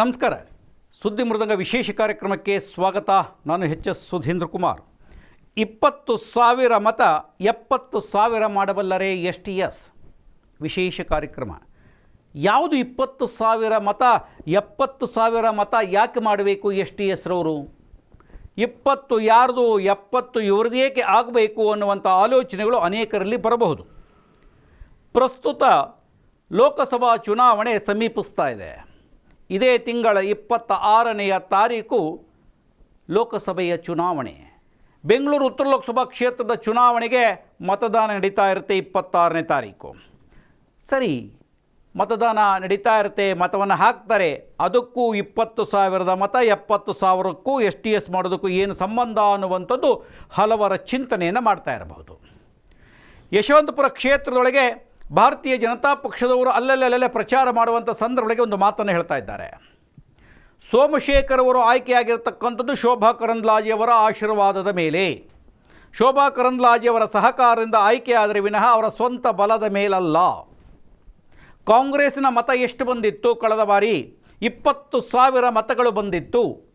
ನಮಸ್ಕಾರ. ಸುದ್ದಿ ಮೃದಂಗ ವಿಶೇಷ ಕಾರ್ಯಕ್ರಮಕ್ಕೆ ಸ್ವಾಗತ. ನಾನು ಎಚ್ ಎಸ್ ಸುಧೀಂದ್ರ ಕುಮಾರ್. ಇಪ್ಪತ್ತು ಸಾವಿರ ಮತ, ಎಪ್ಪತ್ತು ಸಾವಿರ ಮಾಡಬಲ್ಲರೆ ಎಸ್ ಟಿ ಎಸ್. ವಿಶೇಷ ಕಾರ್ಯಕ್ರಮ. ಯಾವುದು ಇಪ್ಪತ್ತು ಸಾವಿರ ಮತ, ಎಪ್ಪತ್ತು ಸಾವಿರ ಮತ ಯಾಕೆ ಮಾಡಬೇಕು ಎಸ್ ಟಿ ಎಸ್ರವರು? ಇಪ್ಪತ್ತು ಯಾರ್ದು, ಎಪ್ಪತ್ತು ಇವ್ರದೇಕೆ ಆಗಬೇಕು ಅನ್ನುವಂಥ ಆಲೋಚನೆಗಳು ಅನೇಕರಲ್ಲಿ ಬರಬಹುದು. ಪ್ರಸ್ತುತ ಲೋಕಸಭಾ ಚುನಾವಣೆ ಸಮೀಪಿಸ್ತಾ ಇದೆ. ಇದೇ ತಿಂಗಳ ಇಪ್ಪತ್ತ ಆರನೆಯ ತಾರೀಕು ಲೋಕಸಭೆಯ ಚುನಾವಣೆ. ಬೆಂಗಳೂರು ಉತ್ತರ ಲೋಕಸಭಾ ಕ್ಷೇತ್ರದ ಚುನಾವಣೆಗೆ ಮತದಾನ ನಡೀತಾ ಇರುತ್ತೆ ಇಪ್ಪತ್ತಾರನೇ ತಾರೀಕು. ಸರಿ, ಮತದಾನ ನಡೀತಾ ಇರುತ್ತೆ, ಮತವನ್ನು ಹಾಕ್ತಾರೆ. ಅದಕ್ಕೂ ಇಪ್ಪತ್ತು ಸಾವಿರದ ಮತ, ಎಪ್ಪತ್ತು ಸಾವಿರಕ್ಕೂ ಎಸ್ ಟಿ ಎಸ್ ಮಾಡೋದಕ್ಕೂ ಏನು ಸಂಬಂಧ ಅನ್ನುವಂಥದ್ದು ಹಲವರ ಚಿಂತನೆಯನ್ನು ಮಾಡ್ತಾ ಇರಬಹುದು. ಯಶವಂತಪುರ ಕ್ಷೇತ್ರದೊಳಗೆ ಭಾರತೀಯ ಜನತಾ ಪಕ್ಷದವರು ಅಲ್ಲಲ್ಲಲ್ಲೇ ಪ್ರಚಾರ ಮಾಡುವಂಥ ಸಂದರ್ಭಗಳಿಗೆ ಒಂದು ಮಾತನ್ನು ಹೇಳ್ತಾ ಇದ್ದಾರೆ. ಸೋಮಶೇಖರ್ ಅವರು ಆಯ್ಕೆಯಾಗಿರತಕ್ಕಂಥದ್ದು ಶೋಭಾ ಕರಂದ್ಲಾಜಿಯವರ ಆಶೀರ್ವಾದದ ಮೇಲೆ. ಶೋಭಾ ಕರಂದ್ಲಾಜಿಯವರ ಸಹಕಾರದಿಂದ ಆಯ್ಕೆಯಾದರೆ ವಿನಃ ಅವರ ಸ್ವಂತ ಬಲದ ಮೇಲಲ್ಲ. ಕಾಂಗ್ರೆಸ್ನ ಮತ ಎಷ್ಟು ಬಂದಿತ್ತು? ಕಳೆದ ಬಾರಿ ಇಪ್ಪತ್ತು ಸಾವಿರ ಮತಗಳು ಬಂದಿತ್ತು.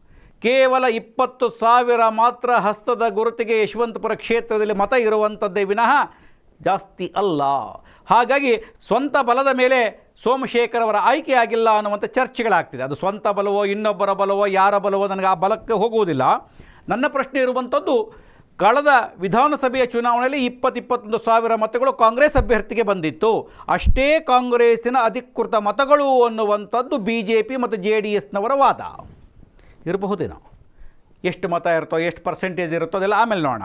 ಕೇವಲ ಇಪ್ಪತ್ತು ಸಾವಿರ ಮಾತ್ರ ಹಸ್ತದ ಗುರುತಿಗೆ ಯಶವಂತಪುರ ಕ್ಷೇತ್ರದಲ್ಲಿ ಮತ ಇರುವಂಥದ್ದೇ ವಿನಃ ಜಾಸ್ತಿ ಅಲ್ಲ. ಹಾಗಾಗಿ ಸ್ವಂತ ಬಲದ ಮೇಲೆ ಸೋಮಶೇಖರ್ ಅವರ ಆಯ್ಕೆ ಆಗಿಲ್ಲ ಅನ್ನುವಂಥ ಚರ್ಚೆಗಳಾಗ್ತಿದೆ. ಅದು ಸ್ವಂತ ಬಲವೋ, ಇನ್ನೊಬ್ಬರ ಬಲವೋ, ಯಾರ ಬಲವೋ ನನಗೆ ಆ ಬಲಕ್ಕೆ ಹೋಗುವುದಿಲ್ಲ. ನನ್ನ ಪ್ರಶ್ನೆ ಇರುವಂಥದ್ದು, ಕಳೆದ ವಿಧಾನಸಭೆಯ ಚುನಾವಣೆಯಲ್ಲಿ ಇಪ್ಪತ್ತು ಇಪ್ಪತ್ತೊಂದು ಸಾವಿರ ಮತಗಳು ಕಾಂಗ್ರೆಸ್ ಅಭ್ಯರ್ಥಿಗೆ ಬಂದಿತ್ತು. ಅಷ್ಟೇ ಕಾಂಗ್ರೆಸ್ಸಿನ ಅಧಿಕೃತ ಮತಗಳು ಅನ್ನುವಂಥದ್ದು ಬಿ ಜೆ ಪಿ ಮತ್ತು ಜೆ ಡಿ ಎಸ್ನವರ ವಾದ. ಇರಬಹುದೇನೋ ಎಷ್ಟು ಮತ ಇರುತ್ತೋ, ಎಷ್ಟು ಪರ್ಸೆಂಟೇಜ್ ಇರುತ್ತೋ ಅದೆಲ್ಲ ಆಮೇಲೆ ನೋಡೋಣ.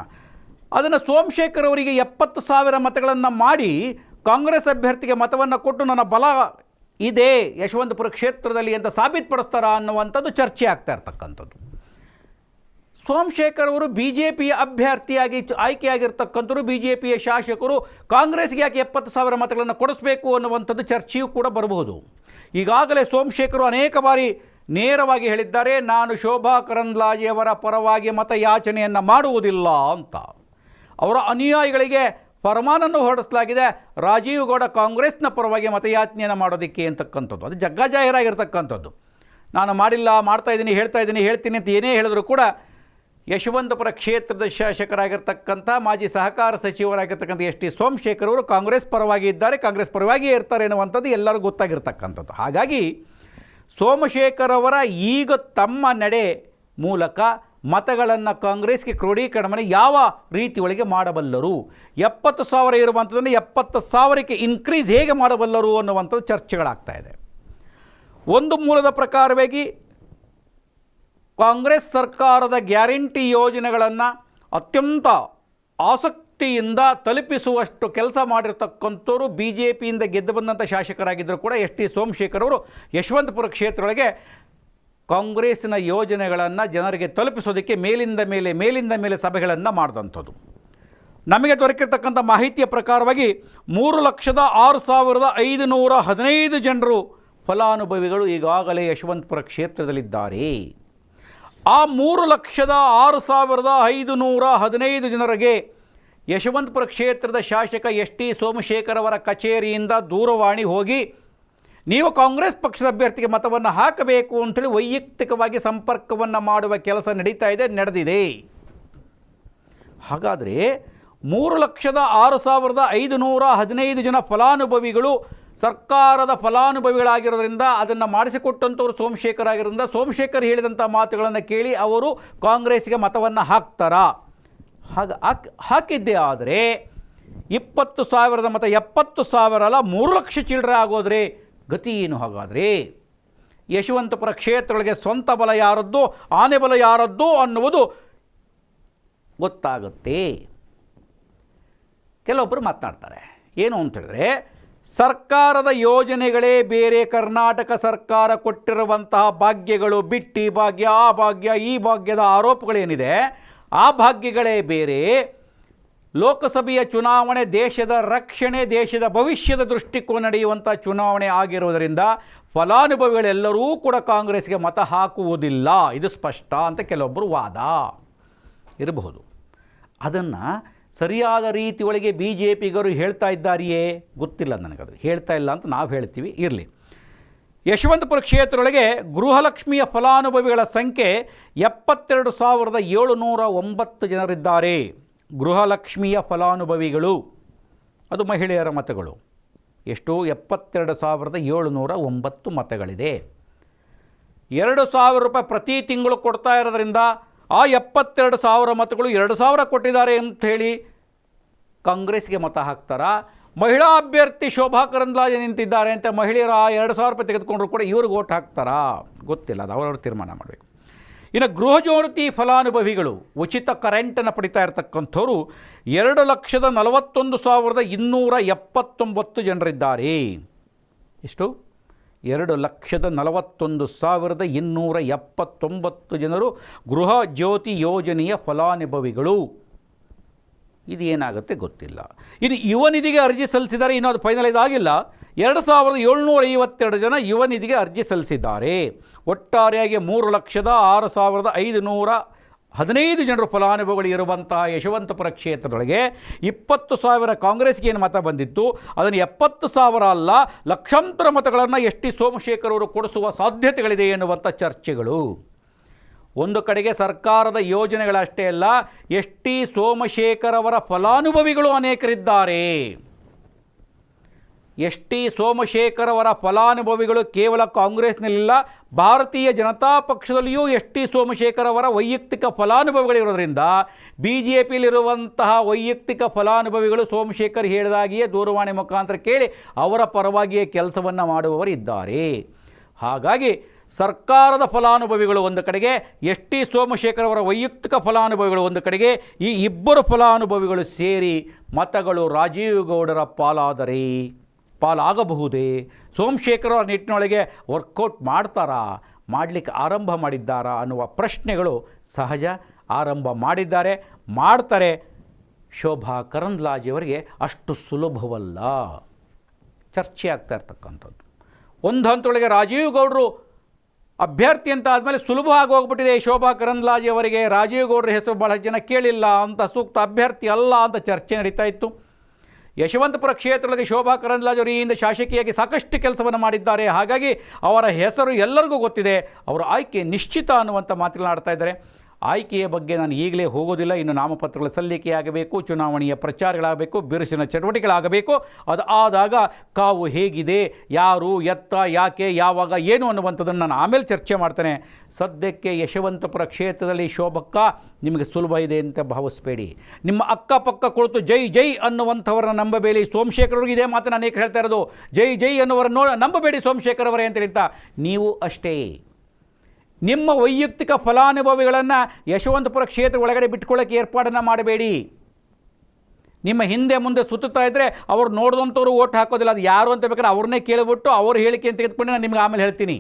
ಅದನ್ನು ಸೋಮಶೇಖರ್ ಅವರಿಗೆ ಎಪ್ಪತ್ತು ಸಾವಿರ ಮತಗಳನ್ನು ಮಾಡಿ ಕಾಂಗ್ರೆಸ್ ಅಭ್ಯರ್ಥಿಗೆ ಮತವನ್ನು ಕೊಟ್ಟು ನನ್ನ ಬಲ ಇದೆ ಯಶವಂತಪುರ ಕ್ಷೇತ್ರದಲ್ಲಿ ಅಂತ ಸಾಬೀತುಪಡಿಸ್ತಾರಾ ಅನ್ನುವಂಥದ್ದು ಚರ್ಚೆ ಆಗ್ತಾ ಇರ್ತಕ್ಕಂಥದ್ದು. ಸೋಮಶೇಖರ್ ಅವರು ಬಿ ಜೆ ಪಿಯ ಅಭ್ಯರ್ಥಿಯಾಗಿ ಆಯ್ಕೆಯಾಗಿರ್ತಕ್ಕಂಥರು ಬಿ ಜೆ ಪಿಯ ಶಾಸಕರು, ಕಾಂಗ್ರೆಸ್ಗೆ ಯಾಕೆ ಎಪ್ಪತ್ತು ಸಾವಿರ ಮತಗಳನ್ನು ಕೊಡಿಸಬೇಕು ಅನ್ನುವಂಥದ್ದು ಚರ್ಚೆಯೂ ಕೂಡ ಬರಬಹುದು. ಈಗಾಗಲೇ ಸೋಮಶೇಖರ್ ಅನೇಕ ಬಾರಿ ನೇರವಾಗಿ ಹೇಳಿದ್ದಾರೆ, ನಾನು ಶೋಭಾ ಕರಂದ್ಲಾಜೆಯವರ ಪರವಾಗಿ ಮತಯಾಚನೆಯನ್ನು ಮಾಡುವುದಿಲ್ಲ ಅಂತ. ಅವರ ಅನುಯಾಯಿಗಳಿಗೆ ಫರಮಾನನ್ನು ಹೊರಡಿಸಲಾಗಿದೆ. ರಾಜೀವ್ ಗೌಡ ಕಾಂಗ್ರೆಸ್ನ ಪರವಾಗಿ ಮತಯಾಚನೆಯನ್ನು ಮಾಡೋದಕ್ಕೆ ಅಂತಕ್ಕಂಥದ್ದು. ಅದು ಜಗ್ಗಜಾಹಿರಾಗಿರ್ತಕ್ಕಂಥದ್ದು ನಾನು ಮಾಡಿಲ್ಲ, ಮಾಡ್ತಾ ಇದ್ದೀನಿ, ಹೇಳ್ತಾ ಇದ್ದೀನಿ, ಹೇಳ್ತೀನಿ ಅಂತ ಏನೇ ಹೇಳಿದ್ರು ಕೂಡ ಯಶವಂತಪುರ ಕ್ಷೇತ್ರದ ಶಾಸಕರಾಗಿರ್ತಕ್ಕಂಥ ಮಾಜಿ ಸಹಕಾರ ಸಚಿವರಾಗಿರ್ತಕ್ಕಂಥ ಎಸ್ ಟಿ ಸೋಮಶೇಖರ್ ಅವರು ಕಾಂಗ್ರೆಸ್ ಪರವಾಗಿ ಇದ್ದಾರೆ, ಕಾಂಗ್ರೆಸ್ ಪರವಾಗಿಯೇ ಇರ್ತಾರೆ ಎನ್ನುವಂಥದ್ದು ಎಲ್ಲರಿಗೂ ಗೊತ್ತಾಗಿರ್ತಕ್ಕಂಥದ್ದು. ಹಾಗಾಗಿ ಸೋಮಶೇಖರ್ ಅವರ ಈಗ ತಮ್ಮ ನಡೆ ಮೂಲಕ ಮತಗಳನ್ನು ಕಾಂಗ್ರೆಸ್ಗೆ ಕ್ರೋಢೀಕರಣವನ್ನು ಯಾವ ರೀತಿ ಒಳಗೆ ಮಾಡಬಲ್ಲರು? ಎಪ್ಪತ್ತು ಸಾವಿರ ಇರುವಂಥದ್ದನ್ನು ಎಪ್ಪತ್ತು ಸಾವಿರಕ್ಕೆ ಇನ್ಕ್ರೀಸ್ ಹೇಗೆ ಮಾಡಬಲ್ಲರು ಅನ್ನುವಂಥದ್ದು ಚರ್ಚೆಗಳಾಗ್ತಾ ಇದೆ. ಒಂದು ಮೂಲದ ಪ್ರಕಾರವಾಗಿ ಕಾಂಗ್ರೆಸ್ ಸರ್ಕಾರದ ಗ್ಯಾರಂಟಿ ಯೋಜನೆಗಳನ್ನು ಅತ್ಯಂತ ಆಸಕ್ತಿಯಿಂದ ತಲುಪಿಸುವಷ್ಟು ಕೆಲಸ ಮಾಡಿರ್ತಕ್ಕಂಥವ್ರು ಬಿ ಜೆ ಪಿಯಿಂದ ಗೆದ್ದು ಬಂದಂಥ ಶಾಸಕರಾಗಿದ್ದರೂ ಕೂಡ ಎಸ್ ಟಿ ಸೋಮಶೇಖರ್ ಅವರು ಯಶವಂತಪುರ ಕ್ಷೇತ್ರದೊಳಗೆ ಕಾಂಗ್ರೆಸ್ಸಿನ ಯೋಜನೆಗಳನ್ನು ಜನರಿಗೆ ತಲುಪಿಸೋದಕ್ಕೆ ಮೇಲಿಂದ ಮೇಲೆ ಮೇಲಿಂದ ಮೇಲೆ ಸಭೆಗಳನ್ನು ಮಾಡಿದಂಥದ್ದು. ನಮಗೆ ದೊರಕಿರ್ತಕ್ಕಂಥ ಮಾಹಿತಿಯ ಪ್ರಕಾರವಾಗಿ ಮೂರು ಲಕ್ಷದ ಆರು ಸಾವಿರದ ಐದು ನೂರ ಹದಿನೈದು ಜನರು ಫಲಾನುಭವಿಗಳು ಈಗಾಗಲೇ ಯಶವಂತಪುರ ಕ್ಷೇತ್ರದಲ್ಲಿದ್ದಾರೆ. ಆ ಮೂರು ಲಕ್ಷದ ಆರು ಸಾವಿರದ ಐದು ನೂರ ಹದಿನೈದು ಜನರಿಗೆ ಯಶವಂತಪುರ ಕ್ಷೇತ್ರದ ಶಾಸಕ ಎಸ್ ಟಿ ಸೋಮಶೇಖರ್ ಅವರ ಕಚೇರಿಯಿಂದ ದೂರವಾಣಿ ಹೋಗಿ ನೀವು ಕಾಂಗ್ರೆಸ್ ಪಕ್ಷದ ಅಭ್ಯರ್ಥಿಗೆ ಮತವನ್ನು ಹಾಕಬೇಕು ಅಂತೇಳಿ ವೈಯಕ್ತಿಕವಾಗಿ ಸಂಪರ್ಕವನ್ನು ಮಾಡುವ ಕೆಲಸ ನಡೀತಾ ಇದೆ, ನಡೆದಿದೆ. ಹಾಗಾದರೆ ಮೂರು ಲಕ್ಷದ ಆರು ಸಾವಿರದ ಐದು ನೂರ ಹದಿನೈದು ಜನ ಫಲಾನುಭವಿಗಳು ಸರ್ಕಾರದ ಫಲಾನುಭವಿಗಳಾಗಿರೋದ್ರಿಂದ ಅದನ್ನು ಮಾಡಿಸಿಕೊಟ್ಟಂಥವ್ರು ಸೋಮಶೇಖರ್ ಆಗಿರೋದ್ರಿಂದ ಸೋಮಶೇಖರ್ ಹೇಳಿದಂಥ ಮಾತುಗಳನ್ನು ಕೇಳಿ ಅವರು ಕಾಂಗ್ರೆಸ್ಗೆ ಮತವನ್ನು ಹಾಕ್ತಾರಾ? ಹಾಗೆ ಹಾಕಿ ಹಾಕಿದ್ದೇ ಆದರೆ ಇಪ್ಪತ್ತು ಸಾವಿರದ ಮತ ಎಪ್ಪತ್ತು ಸಾವಿರ ಅಲ್ಲ, ಮೂರು ಲಕ್ಷ ಚಿಲ್ಲರೆ ಆಗೋದ್ರೆ ಗತಿ ಏನು ಹಾಗಾದರೆ? ಯಶವಂತಪುರ ಕ್ಷೇತ್ರಗಳಿಗೆ ಸ್ವಂತ ಬಲ ಯಾರದ್ದು, ಆನೆ ಬಲ ಯಾರದ್ದು ಅನ್ನುವುದು ಗೊತ್ತಾಗುತ್ತೆ. ಕೆಲವೊಬ್ಬರು ಮಾತನಾಡ್ತಾರೆ. ಏನು ಅಂತ ಹೇಳಿದ್ರೆ, ಸರ್ಕಾರದ ಯೋಜನೆಗಳೇ ಬೇರೆ ಕರ್ನಾಟಕ ಸರ್ಕಾರ ಕೊಟ್ಟಿರುವಂತಹ ಭಾಗ್ಯಗಳು ಬಿಟ್ಟಿ ಭಾಗ್ಯ, ಆ ಭಾಗ್ಯ, ಈ ಭಾಗ್ಯದ ಆರೋಪಗಳೇನಿದೆ, ಆ ಭಾಗ್ಯಗಳೇ ಬೇರೆ. ಲೋಕಸಭೆಯ ಚುನಾವಣೆ ದೇಶದ ರಕ್ಷಣೆ, ದೇಶದ ಭವಿಷ್ಯದ ದೃಷ್ಟಿಕೋನ ನಡೆಯುವಂಥ ಚುನಾವಣೆ ಆಗಿರುವುದರಿಂದ ಫಲಾನುಭವಿಗಳೆಲ್ಲರೂ ಕೂಡ ಕಾಂಗ್ರೆಸ್ಗೆ ಮತ ಹಾಕುವುದಿಲ್ಲ. ಇದು ಸ್ಪಷ್ಟ ಅಂತ ಕೆಲವೊಬ್ಬರು ವಾದ ಇರಬಹುದು. ಅದನ್ನು ಸರಿಯಾದ ರೀತಿ ಒಳಗೆ ಬಿ ಜೆ ಪಿಗರು ಹೇಳ್ತಾ ಇದ್ದಾರೆಯೇ? ಗೊತ್ತಿಲ್ಲ ನನಗದು ಹೇಳ್ತಾ ಇಲ್ಲ ಅಂತ ನಾವು ಹೇಳ್ತೀವಿ, ಇರಲಿ. ಯಶವಂತಪುರ ಕ್ಷೇತ್ರದೊಳಗೆ ಗೃಹಲಕ್ಷ್ಮಿಯ ಫಲಾನುಭವಿಗಳ ಸಂಖ್ಯೆ ಎಪ್ಪತ್ತೆರಡು ಸಾವಿರದ ಏಳುನೂರ ಒಂಬತ್ತು ಜನರಿದ್ದಾರೆ. ಗೃಹಲಕ್ಷ್ಮಿಯ ಫಲಾನುಭವಿಗಳು, ಅದು ಮಹಿಳೆಯರ ಮತಗಳು. ಎಷ್ಟು ಎಪ್ಪತ್ತೆರಡು ಸಾವಿರದ ಏಳುನೂರ ಒಂಬತ್ತು ಮತಗಳಿದೆ. ಎರಡು ಸಾವಿರ ರೂಪಾಯಿ ಪ್ರತಿ ತಿಂಗಳು ಕೊಡ್ತಾ ಇರೋದ್ರಿಂದ ಆ ಎಪ್ಪತ್ತೆರಡು ಸಾವಿರ ಮತಗಳು ಎರಡು ಸಾವಿರ ಕೊಟ್ಟಿದ್ದಾರೆ ಅಂತ ಹೇಳಿ ಕಾಂಗ್ರೆಸ್ಗೆ ಮತ ಹಾಕ್ತಾರಾ. ಮಹಿಳಾ ಅಭ್ಯರ್ಥಿ ಶೋಭಾ ಕರಂದ್ಲಾಜೆ ನಿಂತಿದ್ದಾರೆ ಅಂತ ಮಹಿಳೆಯರು ಆ ಎರಡು ಸಾವಿರ ರೂಪಾಯಿ ತೆಗೆದುಕೊಂಡ್ರು ಕೂಡ ಇವ್ರಿಗೆ ಓಟ್ ಹಾಕ್ತಾರಾ? ಗೊತ್ತಿಲ್ಲ, ಅದು ಅವರವ್ರು ತೀರ್ಮಾನ ಮಾಡಬೇಕು. ಇನ್ನು ಗೃಹಜ್ಯೋತಿ ಫಲಾನುಭವಿಗಳು, ಉಚಿತ ಕರೆಂಟನ್ನು ಪಡಿತಾ ಇರತಕ್ಕಂಥವ್ರು ಎರಡು ಲಕ್ಷದ ನಲವತ್ತೊಂದು ಸಾವಿರದ ಇನ್ನೂರ ಎಪ್ಪತ್ತೊಂಬತ್ತು ಜನರಿದ್ದಾರೆ. ಎಷ್ಟು? ಎರಡು ಲಕ್ಷದ ನಲವತ್ತೊಂದು ಸಾವಿರದ ಇನ್ನೂರ ಎಪ್ಪತ್ತೊಂಬತ್ತು ಜನರು ಗೃಹ ಜ್ಯೋತಿ ಯೋಜನೆಯ ಫಲಾನುಭವಿಗಳು. ಇದು ಏನಾಗುತ್ತೆ ಗೊತ್ತಿಲ್ಲ. ಇನ್ನು ಯುವ ನಿಧಿಗೆ ಅರ್ಜಿ ಸಲ್ಲಿಸಿದ್ದಾರೆ ಇನ್ನೂ ಅದು ಫೈನಲೈಸ್ ಆಗಿಲ್ಲ. ಎರಡು ಸಾವಿರದ ಏಳ್ನೂರ ಐವತ್ತೆರಡು ಜನ ಯುವ ನಿಧಿಗೆ ಅರ್ಜಿ ಸಲ್ಲಿಸಿದ್ದಾರೆ. ಒಟ್ಟಾರೆಯಾಗಿ ಮೂರು ಲಕ್ಷದ ಆರು ಸಾವಿರದ ಐದು ನೂರ ಹದಿನೈದು ಜನರು ಫಲಾನುಭವಿಗಳು ಇರುವಂತಹ ಯಶವಂತಪುರ ಕ್ಷೇತ್ರದೊಳಗೆ ಇಪ್ಪತ್ತು ಸಾವಿರ ಕಾಂಗ್ರೆಸ್ಗೆ ಏನು ಮತ ಬಂದಿತ್ತು? ಅದನ್ನು ಎಪ್ಪತ್ತು ಸಾವಿರ ಅಲ್ಲ, ಲಕ್ಷಾಂತರ ಮತಗಳನ್ನು ಎಸ್ ಟಿ ಸೋಮಶೇಖರ್ ಅವರು ಕೊಡಿಸುವ ಸಾಧ್ಯತೆಗಳಿದೆ ಎನ್ನುವಂಥ ಚರ್ಚೆಗಳು. ಒಂದು ಕಡೆಗೆ ಸರ್ಕಾರದ ಯೋಜನೆಗಳಷ್ಟೇ ಅಲ್ಲ, ಎಸ್ ಟಿ ಸೋಮಶೇಖರ್ ಅವರ ಫಲಾನುಭವಿಗಳು ಅನೇಕರಿದ್ದಾರೆ. ಎಸ್ ಟಿ ಸೋಮಶೇಖರ್ ಅವರ ಫಲಾನುಭವಿಗಳು ಕೇವಲ ಕಾಂಗ್ರೆಸ್ನಲ್ಲಿಲ್ಲ, ಭಾರತೀಯ ಜನತಾ ಪಕ್ಷದಲ್ಲಿಯೂ ಎಸ್ ಟಿ ಸೋಮಶೇಖರ್ ಅವರ ವೈಯಕ್ತಿಕ ಫಲಾನುಭವಿಗಳಿರೋದ್ರಿಂದ ಬಿ ಜೆ ಪಿಯಲ್ಲಿರುವಂತಹ ವೈಯಕ್ತಿಕ ಫಲಾನುಭವಿಗಳು ಸೋಮಶೇಖರ್ ಹೇಳಿದಾಗಿಯೇ ದೂರವಾಣಿ ಮುಖಾಂತರ ಕೇಳಿ ಅವರ ಪರವಾಗಿಯೇ ಕೆಲಸವನ್ನು ಮಾಡುವವರಿದ್ದಾರೆ. ಹಾಗಾಗಿ ಸರ್ಕಾರದ ಫಲಾನುಭವಿಗಳು ಒಂದು ಕಡೆಗೆ ಎಸ್ ಟಿ ಸೋಮಶೇಖರ್ ಅವರ ವೈಯಕ್ತಿಕ ಫಲಾನುಭವಿಗಳು ಒಂದು ಕಡೆಗೆ, ಈ ಇಬ್ಬರು ಫಲಾನುಭವಿಗಳು ಸೇರಿ ಮತಗಳು ರಾಜೀವ್ ಗೌಡರ ಪಾಲಾದರೆ ಪಾಲಾಗಬಹುದೇ? ಸೋಮಶೇಖರ್ ಅವರ ನಿಟ್ಟಿನೊಳಗೆ ವರ್ಕೌಟ್ ಮಾಡ್ತಾರಾ? ಮಾಡಲಿಕ್ಕೆ ಆರಂಭ ಮಾಡಿದ್ದಾರಾ ಅನ್ನುವ ಪ್ರಶ್ನೆಗಳು ಸಹಜ, ಆರಂಭ ಮಾಡಿದ್ದಾರೆ. ಮಾಡ್ತಾರೆ ಶೋಭಾ ಕರಂದ್ಲಾಜೆಯವರಿಗೆ ಅಷ್ಟು ಸುಲಭವಲ್ಲ. ಚರ್ಚೆ ಆಗ್ತಾ ಇರ್ತಕ್ಕಂಥದ್ದು. ಒಂದು ಹಂತದೊಳಗೆ ರಾಜೀವ್ ಗೌಡರು ಅಭ್ಯರ್ಥಿ ಅಂತ ಆದಮೇಲೆ ಸುಲಭ ಆಗಿ ಹೋಗ್ಬಿಟ್ಟಿದೆ ಶೋಭಾ ಕರಂದ್ಲಾಜೆ ಅವರಿಗೆ. ರಾಜೀವ್ ಗೌಡ್ರ ಹೆಸರು ಭಾಳ ಜನ ಕೇಳಿಲ್ಲ. ಅಂತ ಸೂಕ್ತ ಅಭ್ಯರ್ಥಿ ಅಲ್ಲ ಅಂತ ಚರ್ಚೆ ನಡೀತಾ ಇತ್ತು. ಯಶವಂತಪುರ ಕ್ಷೇತ್ರದೊಳಗೆ ಶೋಭಾ ಕರಂದ್ಲಾಜೆ ಅವರು ಈ ಹಿಂದೆ ಶಾಸಕಿಯಾಗಿ ಸಾಕಷ್ಟು ಕೆಲಸವನ್ನು ಮಾಡಿದ್ದಾರೆ. ಹಾಗಾಗಿ ಅವರ ಹೆಸರು ಎಲ್ಲರಿಗೂ ಗೊತ್ತಿದೆ. ಅವರ ಆಯ್ಕೆ ನಿಶ್ಚಿತ ಅನ್ನುವಂಥ ಮಾತನಾಡ್ತಾ ಇದ್ದಾರೆ. ಆಯ್ಕೆಯ ಬಗ್ಗೆ ನಾನು ಈಗಲೇ ಹೋಗೋದಿಲ್ಲ. ಇನ್ನು ನಾಮಪತ್ರಗಳ ಸಲ್ಲಿಕೆಯಾಗಬೇಕು, ಚುನಾವಣೆಯ ಪ್ರಚಾರಗಳಾಗಬೇಕು, ಬಿರುಸಿನ ಚಟುವಟಿಕೆಗಳಾಗಬೇಕು. ಅದು ಆದಾಗ ಕಾವು ಹೇಗಿದೆ, ಯಾರು ಎತ್ತ, ಯಾಕೆ, ಯಾವಾಗ, ಏನು ಅನ್ನುವಂಥದ್ದನ್ನು ನಾನು ಆಮೇಲೆ ಚರ್ಚೆ ಮಾಡ್ತೇನೆ. ಸದ್ಯಕ್ಕೆ ಯಶವಂತಪುರ ಕ್ಷೇತ್ರದಲ್ಲಿ ಶೋಭಕ್ಕ ನಿಮಗೆ ಸುಲಭ ಇದೆ ಅಂತ ಭಾವಿಸಬೇಡಿ. ನಿಮ್ಮ ಅಕ್ಕಪಕ್ಕ ಕುಳಿತು ಜೈ ಜೈ ಅನ್ನುವಂಥವ್ರನ್ನ ನಂಬಬೇಡಿ. ಸೋಮಶೇಖರವ್ರಿಗೆ ಇದೇ ಮಾತನ್ನು ಅನೇಕ ಹೇಳ್ತಾ ಇರೋದು. ಜೈ ಜೈ ಅನ್ನುವರನ್ನು ನಂಬಬೇಡಿ ಸೋಮಶೇಖರ್ ಅವರೇ ಅಂತ. ಹೇಳ್ತಾ ನೀವು ಅಷ್ಟೇ. ನಿಮ್ಮ ವೈಯಕ್ತಿಕ ಫಲಾನುಭವಿಗಳನ್ನು ಯಶವಂತಪುರ ಕ್ಷೇತ್ರ ಒಳಗಡೆ ಬಿಟ್ಕೊಳ್ಳೋಕ್ಕೆ ಏರ್ಪಾಡನ್ನು ಮಾಡಬೇಡಿ. ನಿಮ್ಮ ಹಿಂದೆ ಮುಂದೆ ಸುತ್ತುತ್ತಾ ಇದ್ದರೆ ಅವ್ರು ನೋಡಿದಂಥವ್ರು ಓಟ್ ಹಾಕೋದಿಲ್ಲ. ಅದು ಯಾರು ಅಂತ ಬೇಕಾದ್ರೆ ಅವ್ರನ್ನೇ ಕೇಳಿಬಿಟ್ಟು ಅವ್ರ ಹೇಳಿಕೆ ಅಂತ ತೆಗೆದುಕೊಂಡು ನಾನು ನಿಮ್ಗೆ ಆಮೇಲೆ ಹೇಳ್ತೀನಿ.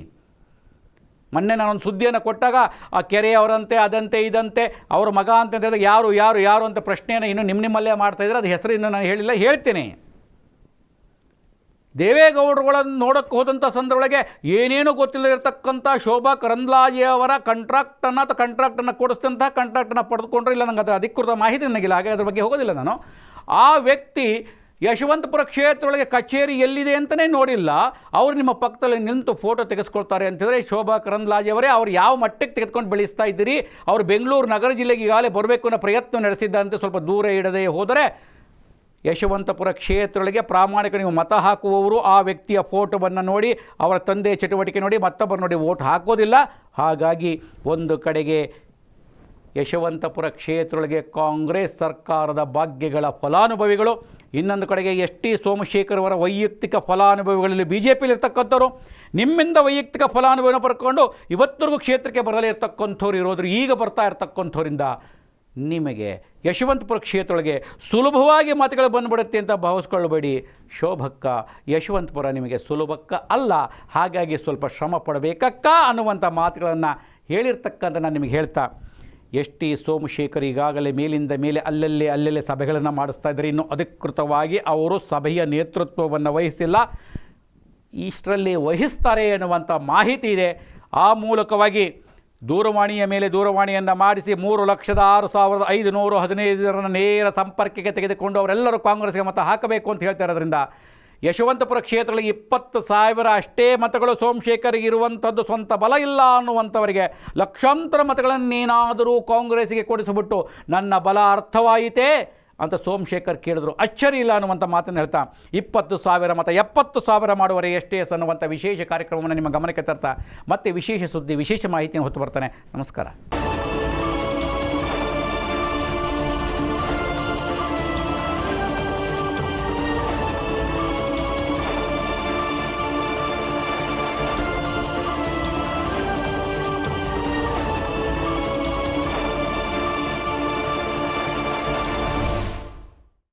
ಮೊನ್ನೆ ನಾನೊಂದು ಸುದ್ದಿಯನ್ನು ಕೊಟ್ಟಾಗ ಆ ಕೆರೆಯವರಂತೆ ಅದಂತೆ, ಇದಂತೆ, ಅವ್ರ ಮಗ ಅಂತ ಹೇಳಿದಾಗ ಯಾರು ಯಾರು ಯಾರು ಅಂತ ಪ್ರಶ್ನೆಯನ್ನು ಇನ್ನೂ ನಿಮ್ಮ ನಿಮ್ಮಲ್ಲೇ ಮಾಡ್ತಾಯಿದ್ರೆ ಅದು ಹೆಸರು ನಾನು ಹೇಳಿಲ್ಲ, ಹೇಳ್ತೀನಿ. ದೇವೇಗೌಡರುಗಳನ್ನು ನೋಡಕ್ಕೆ ಹೋದಂಥ ಸಂದರ್ಭಗಳಿಗೆ ಏನೇನು ಗೊತ್ತಿಲ್ಲದಿರ್ತಕ್ಕಂಥ ಶೋಭಾ ಕರಂದ್ಲಾಜೆಯವರ ಕಂಟ್ರಾಕ್ಟನ್ನು ಅಥವಾ ಕಂಟ್ರಾಕ್ಟನ್ನು ಕೊಡಿಸಿದಂಥ ಕಂಟ್ರಾಕ್ಟನ್ನು ಪಡೆದುಕೊಂಡ್ರೆ ಇಲ್ಲ ನನಗೆ ಅದು ಅಧಿಕೃತ ಮಾಹಿತಿ ನನಗಿಲ್ಲ, ಹಾಗೆ ಅದ್ರ ಬಗ್ಗೆ ಹೋಗೋದಿಲ್ಲ ನಾನು. ಆ ವ್ಯಕ್ತಿ ಯಶವಂತಪುರ ಕ್ಷೇತ್ರದೊಳಗೆ ಕಚೇರಿ ಎಲ್ಲಿದೆ ಅಂತಲೇ ನೋಡಿಲ್ಲ. ಅವರು ನಿಮ್ಮ ಪಕ್ಕದಲ್ಲಿ ನಿಂತು ಫೋಟೋ ತೆಗೆಸ್ಕೊಳ್ತಾರೆ ಅಂತಂದರೆ ಶೋಭಾ ಕರಂದ್ಲಾಜಿ ಅವರೇ, ಅವ್ರು ಯಾವ ಮಟ್ಟಕ್ಕೆ ತೆಗೆದುಕೊಂಡು ಬೆಳೆಸ್ತಾ ಇದ್ದೀರಿ? ಅವರು ಬೆಂಗಳೂರು ನಗರ ಜಿಲ್ಲೆಗೆ ಈಗಾಗಲೇ ಬರಬೇಕು ಅನ್ನೋ ಪ್ರಯತ್ನ ನಡೆಸಿದ್ದಂತೆ ಸ್ವಲ್ಪ ದೂರ ಇಡದೆ ಹೋದರೆ ಯಶವಂತಪುರ ಕ್ಷೇತ್ರಗಳಿಗೆ ಪ್ರಾಮಾಣಿಕ ನೀವು ಮತ ಹಾಕುವವರು, ಆ ವ್ಯಕ್ತಿಯ ಫೋಟೋವನ್ನು ನೋಡಿ, ಅವರ ತಂದೆ ಚಟುವಟಿಕೆ ನೋಡಿ, ಮತ್ತೊಬ್ಬರು ನೋಡಿ ವೋಟ್ ಹಾಕೋದಿಲ್ಲ. ಹಾಗಾಗಿ ಒಂದು ಕಡೆಗೆ ಯಶವಂತಪುರ ಕ್ಷೇತ್ರದೊಳಗೆ ಕಾಂಗ್ರೆಸ್ ಸರ್ಕಾರದ ಭಾಗ್ಯಗಳ ಫಲಾನುಭವಿಗಳು, ಇನ್ನೊಂದು ಕಡೆಗೆ ಎಸ್ ಟಿ ಸೋಮಶೇಖರ್ ಅವರ ವೈಯಕ್ತಿಕ ಫಲಾನುಭವಿಗಳಲ್ಲಿ ಬಿ ಜೆ ಪಿಲಿರ್ತಕ್ಕಂಥವ್ರು ನಿಮ್ಮಿಂದ ವೈಯಕ್ತಿಕ ಫಲಾನುಭವಿನ ಪಡ್ಕೊಂಡು ಇವತ್ತರೆಗೂ ಕ್ಷೇತ್ರಕ್ಕೆ ಬರಲೇ ಇರ್ತಕ್ಕಂಥವ್ರು ಇರೋದ್ರು, ಈಗ ಬರ್ತಾ ಇರ್ತಕ್ಕಂಥವ್ರಿಂದ ನಿಮಗೆ ಯಶವಂತಪುರ ಕ್ಷೇತ್ರದೊಳಗೆ ಸುಲಭವಾಗಿ ಮಾತುಗಳು ಬಂದ್ಬಿಡುತ್ತೆ ಅಂತ ಭಾವಿಸ್ಕೊಳ್ಬೇಡಿ. ಶೋಭಕ್ಕ, ಯಶವಂತಪುರ ನಿಮಗೆ ಸುಲಭಕ್ಕ ಅಲ್ಲ. ಹಾಗಾಗಿ ಸ್ವಲ್ಪ ಶ್ರಮ ಪಡಬೇಕಕ್ಕ ಅನ್ನುವಂಥ ಮಾತುಗಳನ್ನು ಹೇಳಿರ್ತಕ್ಕಂಥ ನಾನು ನಿಮಗೆ ಹೇಳ್ತಾ. ಎಸ್ ಟಿ ಸೋಮಶೇಖರ್ ಈಗಾಗಲೇ ಮೇಲಿಂದ ಮೇಲೆ ಅಲ್ಲಲ್ಲೇ ಅಲ್ಲಲ್ಲೇ ಸಭೆಗಳನ್ನು ಮಾಡಿಸ್ತಾ ಇದ್ದಾರೆ. ಇನ್ನು ಅಧಿಕೃತವಾಗಿ ಅವರು ಸಭೆಯ ನೇತೃತ್ವವನ್ನು ವಹಿಸಿಲ್ಲ. ಇಷ್ಟರಲ್ಲಿ ವಹಿಸ್ತಾರೆ ಎನ್ನುವಂಥ ಮಾಹಿತಿ ಇದೆ. ಆ ಮೂಲಕವಾಗಿ ದೂರವಾಣಿಯ ಮೇಲೆ ದೂರವಾಣಿಯನ್ನು ಮಾಡಿಸಿ ಮೂರು ಲಕ್ಷದ ಆರು ಸಾವಿರದ ಐದು ನೂರು ಹದಿನೈದರನ್ನು ನೇರ ಸಂಪರ್ಕಕ್ಕೆ ತೆಗೆದುಕೊಂಡು ಅವರೆಲ್ಲರೂ ಕಾಂಗ್ರೆಸ್ಗೆ ಮತ ಹಾಕಬೇಕು ಅಂತ ಹೇಳ್ತಾ ಇರೋದ್ರಿಂದ ಯಶವಂತಪುರ ಕ್ಷೇತ್ರಗಳಿಗೆ ಇಪ್ಪತ್ತು ಸಾವಿರ ಅಷ್ಟೇ ಮತಗಳು ಸೋಮಶೇಖರ್ಗೆ ಇರುವಂಥದ್ದು ಸ್ವಂತ ಬಲ ಇಲ್ಲ ಅನ್ನುವಂಥವರಿಗೆ ಲಕ್ಷಾಂತರ ಮತಗಳನ್ನೇನಾದರೂ ಕಾಂಗ್ರೆಸ್ಗೆ ಕೊಡಿಸಿಬಿಟ್ಟು ನನ್ನ ಬಲ ಅರ್ಥವಾಯಿತೇ? ಅಂತ ಸೋಮಶೇಖರ್ ಕೇಳಿದ್ರು. ಅಚ್ಚರಿ ಇಲ್ಲ ಅನ್ನುವಂಥ ಮಾತನ್ನು ಹೇಳ್ತಾ, ಇಪ್ಪತ್ತು ಸಾವಿರ ಮತ್ತು ಎಪ್ಪತ್ತು ಸಾವಿರ ಮಾಡುವರೆ ಎಷ್ಟೇ ಎಸ್ ಅನ್ನುವಂಥ ವಿಶೇಷ ಕಾರ್ಯಕ್ರಮವನ್ನು ನಿಮ್ಮ ಗಮನಕ್ಕೆ ತರ್ತಾ, ಮತ್ತೆ ವಿಶೇಷ ಸುದ್ದಿ, ವಿಶೇಷ ಮಾಹಿತಿಯನ್ನು ಹೊತ್ತು ಬರ್ತಾನೆ. ನಮಸ್ಕಾರ.